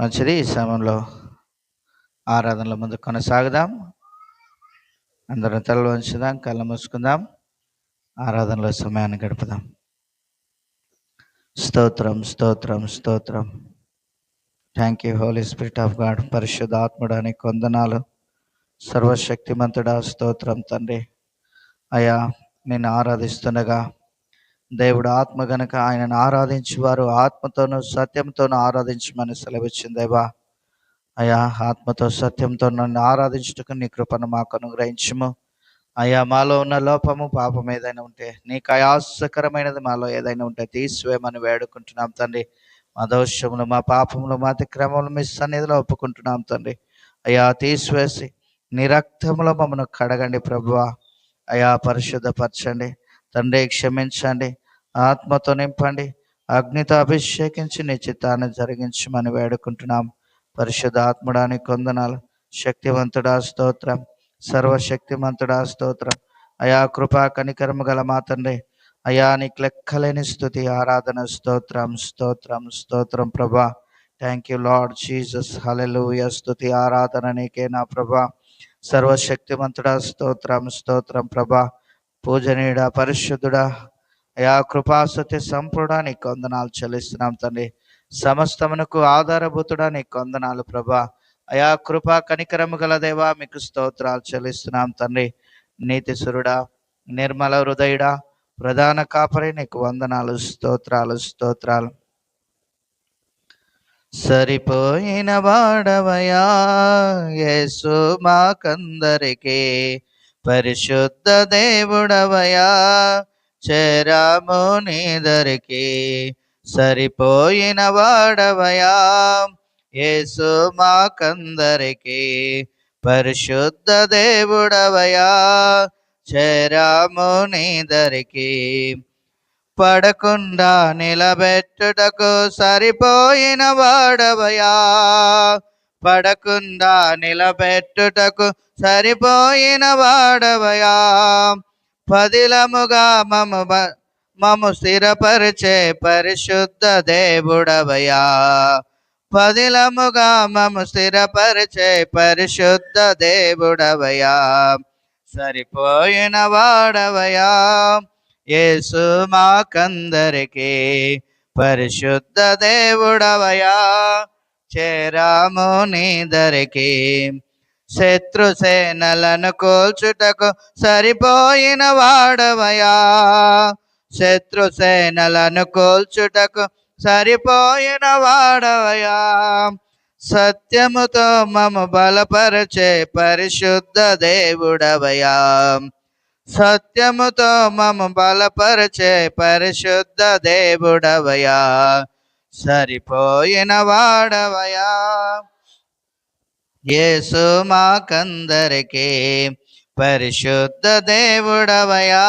మంచిది ఈ సమయంలో ఆరాధనల ముందు కొనసాగుదాం. అందరం తలలు వంచుదాం కళ్ళు మూసుకుందాం ఆరాధనలో సమయాన్ని గడుపుదాం. స్తోత్రం స్తోత్రం స్తోత్రం. Thank you holy spirit of God పరిశుద్ధాత్ముడానికి కొందనాలు. సర్వశక్తిమంతుడా స్తోత్రం తండ్రి. అయా నేను ఆరాధిస్తుండగా దేవుడు ఆత్మ గనక ఆయనను ఆరాధించేవారు ఆత్మతోనూ సత్యంతోనూ ఆరాధించమని సెలవిచ్చిందేవా అయా ఆత్మతో సత్యంతో నన్ను ఆరాధించుటకు నీ కృపను మాకు అనుగ్రహించము. అయా మాలో ఉన్న లోపము పాపం ఏదైనా ఉంటే నీకు ఆయాసకరమైనది మాలో ఏదైనా ఉంటే తీసివేయమని వేడుకుంటున్నాం తండ్రి. మా దోషములు మా పాపములు మా అతిక్రమములు మీ సన్నిధిలో ఒప్పుకుంటున్నాం తండ్రి. అయా తీసివేసి నీ రక్తములో మమ్మల్ని కడగండి ప్రభువా. అయా పరిశుద్ధపరచండి. తండ్రి క్షమించండి ఆత్మతో నింపండి అగ్నితో అభిషేకించి నీ చిత్తాన్ని జరిగించమని వేడుకుంటున్నాం. పరిశుద్ధ ఆత్మడానికి కొందనాలు శక్తివంతుడా స్తోత్రం సర్వశక్తిమంతుడా స్తోత్రం. అయా కృపా కనికరము గల మా తండ్రి అయా నీకు లెక్కలేని స్థుతి ఆరాధన స్తోత్రం స్తోత్రం స్తోత్రం ప్రభా. Thank you Lord Jesus hallelujah స్థుతి ఆరాధన నీకే నా ప్రభా. సర్వశక్తిమంతుడా స్తోత్రం స్తోత్రం ప్రభా. పూజనీయుడా పరిశుద్ధుడా అయా కృపాసతి సంపూర్ణ నీకు వందనాలు చెల్లిస్తున్నాం తండ్రి. సమస్తమునకు ఆధారభూతుడా నీకు వందనాలు ప్రభా. అయా కృపా కనికరము గల దేవా మీకు స్తోత్రాలు చెల్లిస్తున్నాం తండ్రి. నీతిసురుడా నిర్మల హృదయుడా ప్రధాన కాపరి నీకు వందనాలు స్తోత్రాలు స్తోత్రాలు. సరిపోయిన వాడవయా యేసు మాకందరికీ పరిశుద్ధ దేవుడవయా చేరాము నీదరికి సరిపోయిన వాడవయా. యేసు మాకందరికి పరిశుద్ధ దేవుడవయా చేరాము నీదరికి పడకుండా నిలబెట్టుటకు సరిపోయిన వాడవయా. పడకుండా నిలబెట్టుటకు సరిపోయిన వాడవయా? పదిలముగా మము మము స్థిరపరిచే పరిశుద్ధ దేవుడవయా? పదిలముగా మము స్థిరపరిచే పరిశుద్ధ దేవుడవయా? సరిపోయిన వాడవయా? యేసు మాకందరికీ పరిశుద్ధ దేవుడవయా? చేరాము నీదరికి శత్రు సేనలను కోల్చుటకు సరిపోయిన వాడవయా. శత్రు సేనలను కోల్చుటకు సరిపోయిన వాడవయా. సత్యముతో మము బలపరచే పరిశుద్ధ దేవుడవయా. సత్యముతో మము బలపరచే పరిశుద్ధ దేవుడవయా. సరిపోయిన వాడవయా యేసు మాకందరికి పరిశుద్ధ దేవుడవయా?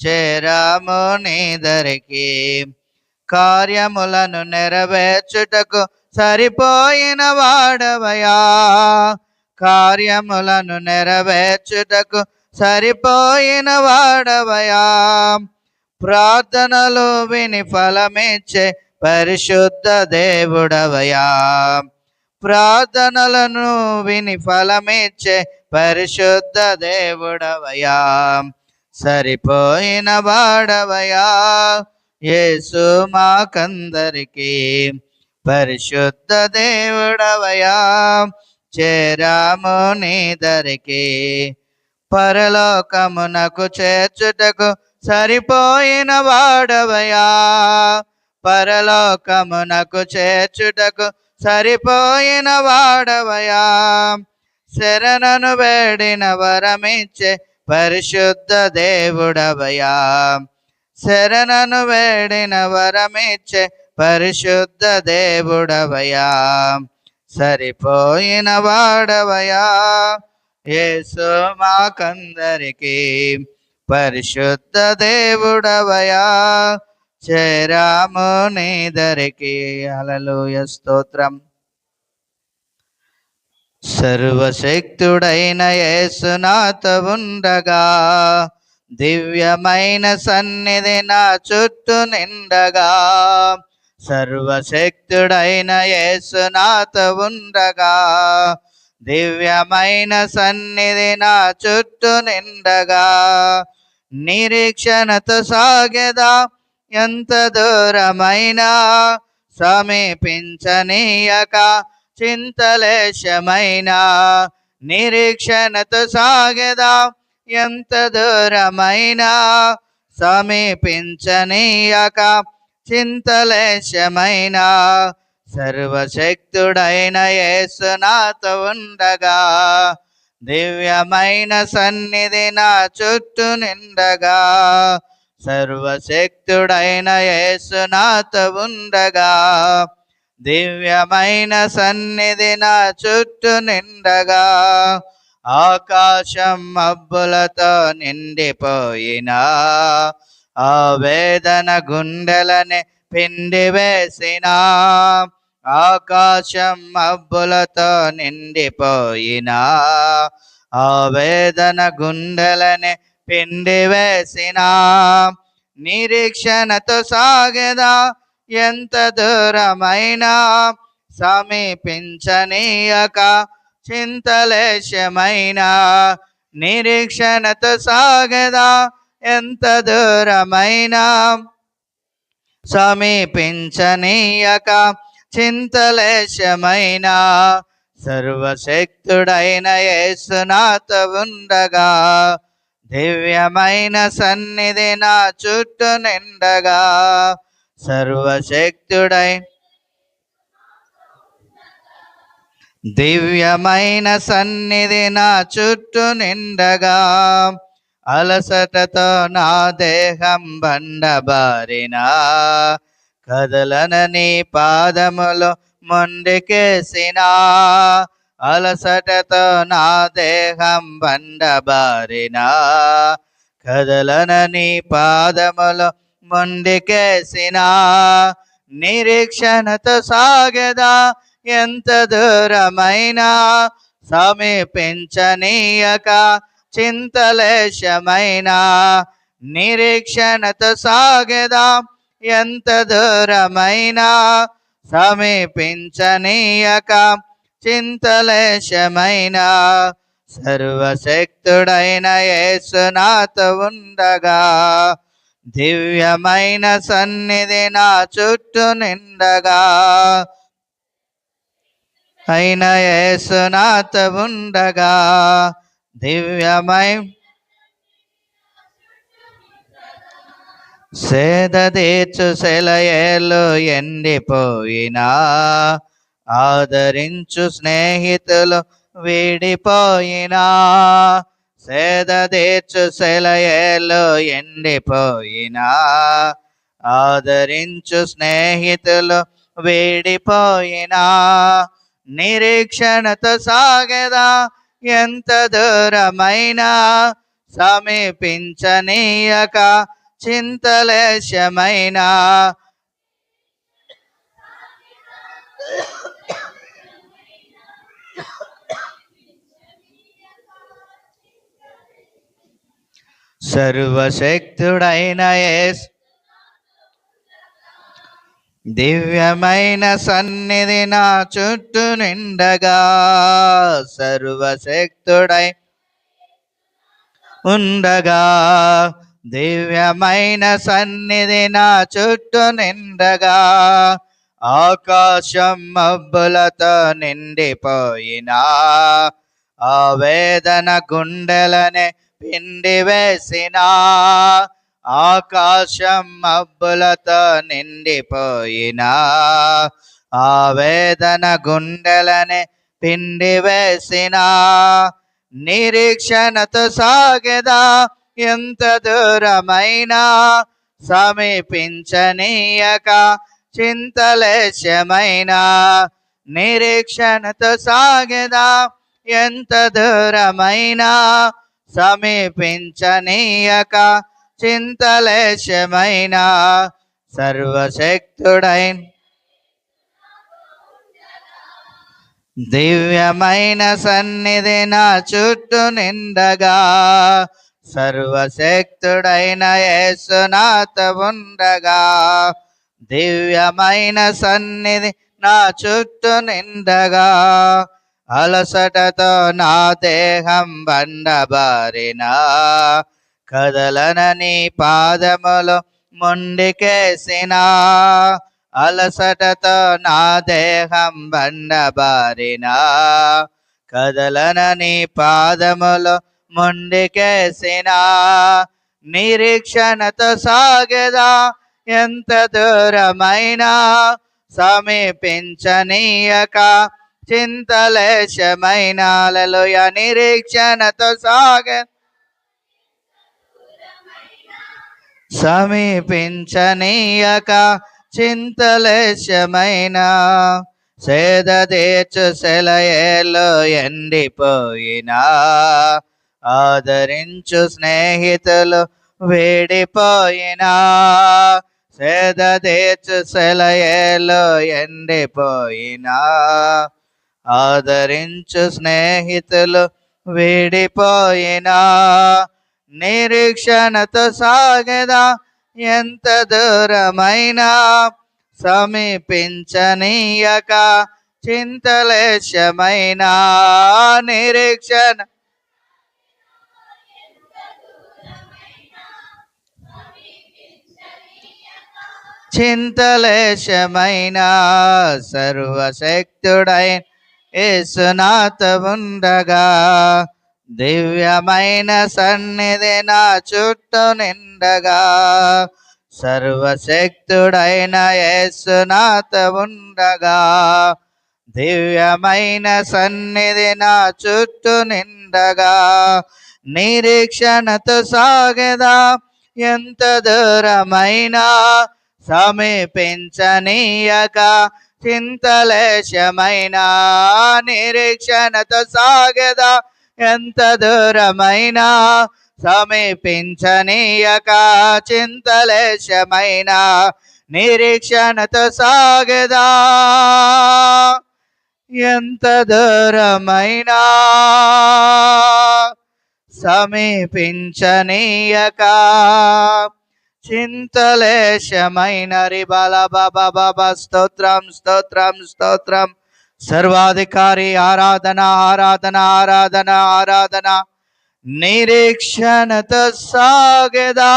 చేరాము నీదరికి కార్యములను నెరవేర్చుటకు సరిపోయిన వాడవయా కార్యములను నెరవేర్చుటకు సరిపోయిన వాడవయా ప్రార్థనలు విని ఫలమిచ్చే పరిశుద్ధ దేవుడవయా. ప్రార్థనలను విని ఫలమిచ్చే పరిశుద్ధ దేవుడవయా. సరిపోయిన వాడవయా. యేసు మాకందరికి పరిశుద్ధ దేవుడవయా. చేరాము నీదరికి పరలోకమునకు చేర్చుటకు సరిపోయిన వాడవయా. పరలోకమునకు చేర్చుటకు సరిపోయిన వాడవయా. శరణను వేడిన వరమిచ్చే పరిశుద్ధ దేవుడవయా. శరణను వేడిన వరమిచ్చే పరిశుద్ధ దేవుడవయా. సరిపోయిన వాడవయా. యేసు మాకందరికీ పరిశుద్ధ దేవుడవయా. చేరాము నీదరికి అలలుయ స్తోత్రం. సర్వశక్తుడైన యేసునాథ ఉండగా దివ్యమైన సన్నిధి నా చుట్టూ నిండగా. సర్వశక్తుడైన యేసునాథ ఉండగా దివ్యమైన సన్నిధి నా చుట్టూ నిండగా. నిరీక్షణతో సాగేదా ఎంత దూరమైనా సమీపించనీయక చింతలేశమైన నిరీక్షణతో సాగదా? ఎంత దూరమైనా సమీపించనీయక చింతలేశమైన సర్వశక్తుడైన యేసునాథ ఉండగా దివ్యమైన సన్నిధి నా చుట్టూ నిండగా. సర్వశక్తుడైన యేసునాథ ఉండగా దివ్యమైన సన్నిధి నా చుట్టూ నిండగా ఆకాశం మబ్బులతో నిండిపోయినా ఆ వేదన గుండెలని పిండి వేసిన ఆకాశం మబ్బులతో నిండిపోయినా ఆ వేదన గుండెలని పిండి వేసిన నిరీక్షణతో సాగదా? ఎంత దూరమైనా? సమీపించనీయక? చింతలేశమైన? నిరీక్షణతో సాగదా? ఎంత దూరమైనా? సమీపించనీయక? చింతలేశమైన? సర్వశక్తుడైన యేసునాథ ఉండగా దివ్యమైన సన్నిధి నా చుట్టూ నిండగా. సర్వశక్తుడై దివ్యమైన సన్నిధి నా చుట్టూ నిండగా. అలసటతో నా దేహం బండబారిన. కదలనని పాదములు మొండికేసినా. అలసటతో నా దేహం బండబారిన? కదలనని పాదములు ముందుకేసిన నిరీక్షణతో సాగదా? ఎంత దూరమైనా? సమీపించనీయక చింతలేశమైన? నిరీక్షణతో సాగదా? ఎంత దూరమైనా? సమీపించనీయక చింతలేశమైన సర్వశక్తుడైన యేసునాథ ఉండగా. దివ్యమైన సన్నిధి నా చుట్టూ నిండగా. అయిన యేసునాథ ఉండగా. దివ్యమై సేద తీర్చు సెలయేలు ఎండిపోయినా. ఆదరించు స్నేహితులు వీడిపోయినా సేద తీర్చు సెలయేలు ఎండిపోయినా. ఆదరించు స్నేహితులు వీడిపోయినా నిరీక్షణతో సాగదా ఎంత దూరమైనా సమీపించనీయక చింతలేశమైనా. సర్వశక్తుడైన దివ్యమైన సన్నిధి నా చుట్టూ నిండగా సర్వశక్తుడై ఉండగా. దివ్యమైన సన్నిధి నా చుట్టూ నిండగా. ఆకాశం మబ్బులతో నిండిపోయినా. ఆ వేదన గుండెలనే పిండి వేసినా ఆకాశం మబ్బులతో నిండిపోయినా. ఆ వేదన గుండెలనే పిండి వేసినా. నిరీక్షణతో సాగేదా ఎంత దూరమైనా. సమీపించనీయక చింతలేశమైన నిరీక్షణతో సాగేదా ఎంత దూరమైనా. సమీపించనీయక చింతలేశమైన సర్వశక్తుడైన. దివ్యమైన సన్నిధి నా చుట్టూ నిండగా సర్వశక్తుడైన యేసునాథ ఉండగా దివ్యమైన సన్నిధి నా చుట్టూ నిండగా. అలసటతో నా దేహం బండబారిన కదలనని పాదములు ముండికేసిన. అలసటతో నా దేహం బండబారిన కదలనని పాదములు ముండికేసిన. నిరీక్షణతో సాగదా ఎంత దూరమైనా సమీపించనీయక చింతలేశమైనాలలోయ నిరీక్షణతో సాగ. సమీపించనీయక చింతలేశమైన సేద తీర్చు సెలయేలో ఎండిపోయినా. ఆదరించు స్నేహితులు వేడిపోయినా. సేద తీర్చు సెలయేలో ఎండిపోయినా. ఆదరించు స్నేహితులు వీడిపోయినా నిరీక్షణతో సాగదా ఎంత దూరమైనా సమీపించనీయక చింతలేశమైన నిరీక్షణ. చింతలేశమైన సర్వశక్తుడైన ఏసునాథ ఉండగా దివ్యమైన సన్నిధి నా చుట్టూ నిండగా సర్వశక్తుడైన యేసునాథ ఉండగా దివ్యమైన సన్నిధి నా చుట్టూ నిండగా నిరీక్షణతో సాగదా? ఎంత దూరమైనా సమీపించనీయక చింతలేశమైన నిరీక్షణత సాగదా ఎంత దూరమైనా సమీపించనీయక చింతలేశమైన నిరీక్షణతో సాగదా. ఎంత దూరమైనా సమీపించనీయక చింతలేశమైన రిబల బాబా బాబా స్తోత్రం స్తోత్రం స్తోత్రం. సర్వాధికారి ఆరాధన ఆరాధన ఆరాధన ఆరాధన. నిరీక్షణతో సాగదా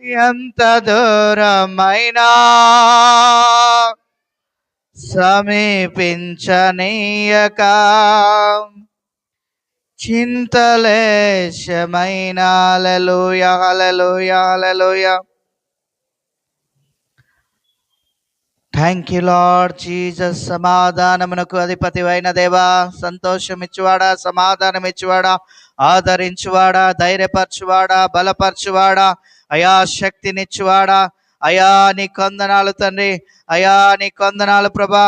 ఎంత దూరమైనా సమీపించనీయక. చింతలేశమైన hallelujah hallelujah. Hallelujah thank you Lord Jesus సమాధానమునకు అధిపతివైన దేవా సంతోషం ఇచ్చువాడా సమాధానం ఇచ్చువాడా ఆదరించువాడా ధైర్యపరచువాడా బలపరచువాడా అయా శక్తినిచ్చువాడా అయా నీ కొందనాలు తండ్రి అయా నీ కొందనాలు ప్రభా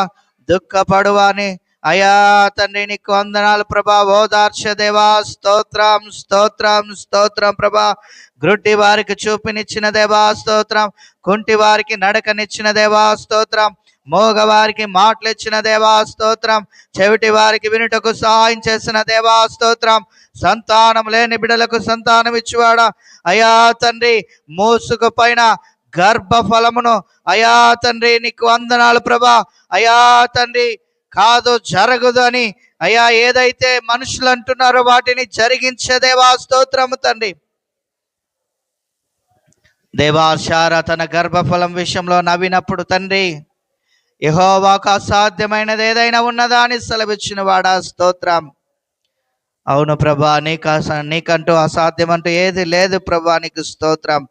దుఃఖపడువాని అయా తండ్రి నీకు వందనాలు ప్రభా. ఓదార్చ దేవా. స్తోత్రం స్తోత్రం స్తోత్రం ప్రభా. గ్రుడ్డి వారికి చూపినిచ్చిన దేవా. స్తోత్రం. కుంటి వారికి నడకనిచ్చిన దేవా. స్తోత్రం. మోగవారికి మాటలు ఇచ్చిన దేవా. స్తోత్రం. చెవిటి వారికి వినుటకు సహాయం చేసిన దేవా. స్తోత్రం. సంతానం లేని బిడలకు సంతానం ఇచ్చివాడా? అయా తండ్రి మూసుకు పైన గర్భ ఫలమును అయా తండ్రి నీకు వందనాలు ప్రభా. అయా తండ్రి కాదు జరగదు అని. అయ్యా ఏదైతే మనుషులు అంటున్నారో వాటిని జరిగించే దేవా స్తోత్రము తండ్రి. దేవాశార తన గర్భఫలం విషయంలో నవ్వినప్పుడు తండ్రి యహోవాకు అసాధ్యమైనది ఏదైనా ఉన్నదా అని సెలవిచ్చిన వాడా స్తోత్రం. అవును ప్రభా నీకు నీకంటూ అసాధ్యం అంటూ ఏది లేదు ప్రభా నీకు స్తోత్రం.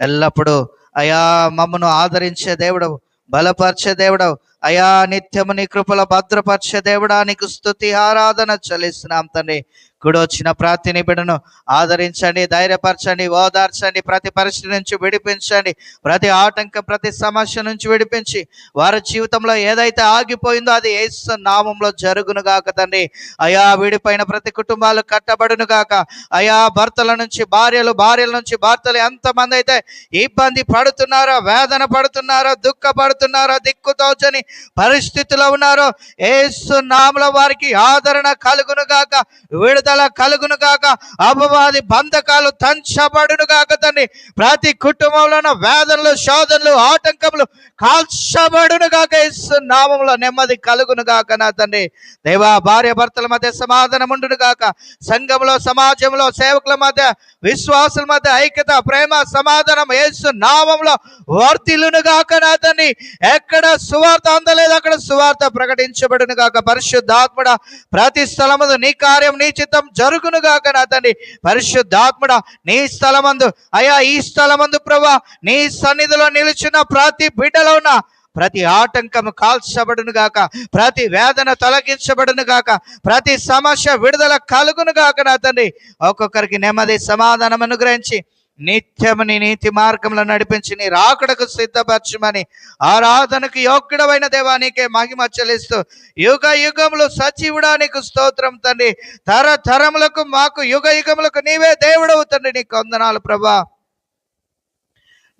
ఎల్లప్పుడూ అయా మమ్మను ఆదరించే దేవుడు బలపరిచే దేవుడు అయా నిత్యము నీ కృపల భద్రపరిచే దేవుడానికి స్థుతి ఆరాధన చెల్లిస్తున్నాం తండ్రి. కుడొచ్చిన ప్రార్థిని బిడను ఆదరించండి ధైర్యపరచండి ఓదార్చండి ప్రతి పరిస్థితి నుంచి విడిపించండి ప్రతి ఆటంకం ప్రతి సమస్య నుంచి విడిపించి వారి జీవితంలో ఏదైతే ఆగిపోయిందో అది ఏసు నామంలో జరుగును గాక తండ్రి. అయా విడిపోయిన ప్రతి కుటుంబాలు కట్టబడును గాక. అయా భర్తల నుంచి భార్యలు భార్యల నుంచి భర్తలు ఎంతమంది అయితే ఇబ్బంది పడుతున్నారో వేదన పడుతున్నారో దుఃఖపడుతున్నారో దిక్కుతోచని పరిస్థితిలో ఉన్నారో ఏసు నామలో వారికి ఆదరణ కలుగును గాక. విడుదల కలుగును గాక. అపవాది బంధకాలు తంచబడును గాక తండ్రి ప్రతి కుటుంబంలోన వేదనలు శోధనలు ఆటంకములు కాల్చబడును గాక. ఏసు నామంలో నెమ్మది కలుగును గాక నా తండ్రి దేవా భార్య భర్తల మధ్య సమాధానం ఉండును గాక. సంఘంలో సమాజంలో సేవకుల మధ్య విశ్వాసుల మధ్య ఐక్యత ప్రేమ సమాధానం ఏసు నామంలో వర్తిల్లును గాక నా తండ్రి ఎక్కడ సువార్త అందలేదు అక్కడ సువార్త ప్రకటించబడును గాక. పరిశుద్ధాత్మడ ప్రతి స్థలమందు నీ కార్యం నీ చిత్తం జరుగును జరుగునుగాక నా తండ్రి. పరిశుద్ధాత్ముడ నీ స్థలమందు. అయా ఈ స్థలమందు ప్రభా నీ సన్నిధిలో నిలిచిన ప్రతి బిడ్డలో ఉన్న ప్రతి ఆటంకము కాల్చబడును గాక ప్రతి వేదన తొలగించబడును గాక ప్రతి సమస్య విడుదల కలుగును గాక నా తండ్రి. ఒక్కొక్కరికి నెమ్మది సమాధానం అనుగ్రహించి నిత్యము నీ నీతి మార్గంలో నడిపించి నీ రాకడకు సిద్ధపరచమని ఆరాధనకు యోగ్యుడమైన దేవానికే మహిమ చెల్లిస్తూ యుగ యుగములు సజీవుడానికి స్తోత్రం తండ్రి. తరతరములకు మాకు యుగ యుగములకు నీవే దేవుడవు తండ్రి నీ కొందనాలు ప్రభా.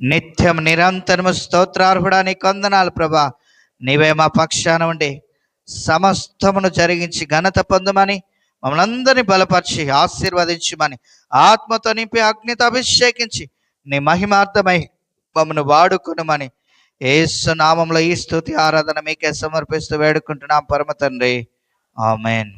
నిత్యం నిరంతరము స్తోత్రార్హుడా నీ కొందనాలు ప్రభా. నీవే మా పక్షాన ఉండి సమస్తమును జరిగించి ఘనత పొందమని మమ్మల్ని అందరినీ బలపరిచి ఆశీర్వదించమని ఆత్మతో నింపి అగ్నితో అభిషేకించి నీ మహిమార్థమై మమ్మను వాడుకునమని. ఏసు నామంలో ఈ స్థుతి ఆరాధన మీకే సమర్పిస్తూ వేడుకుంటున్నాం పరమ తండ్రి. ఆమెన్.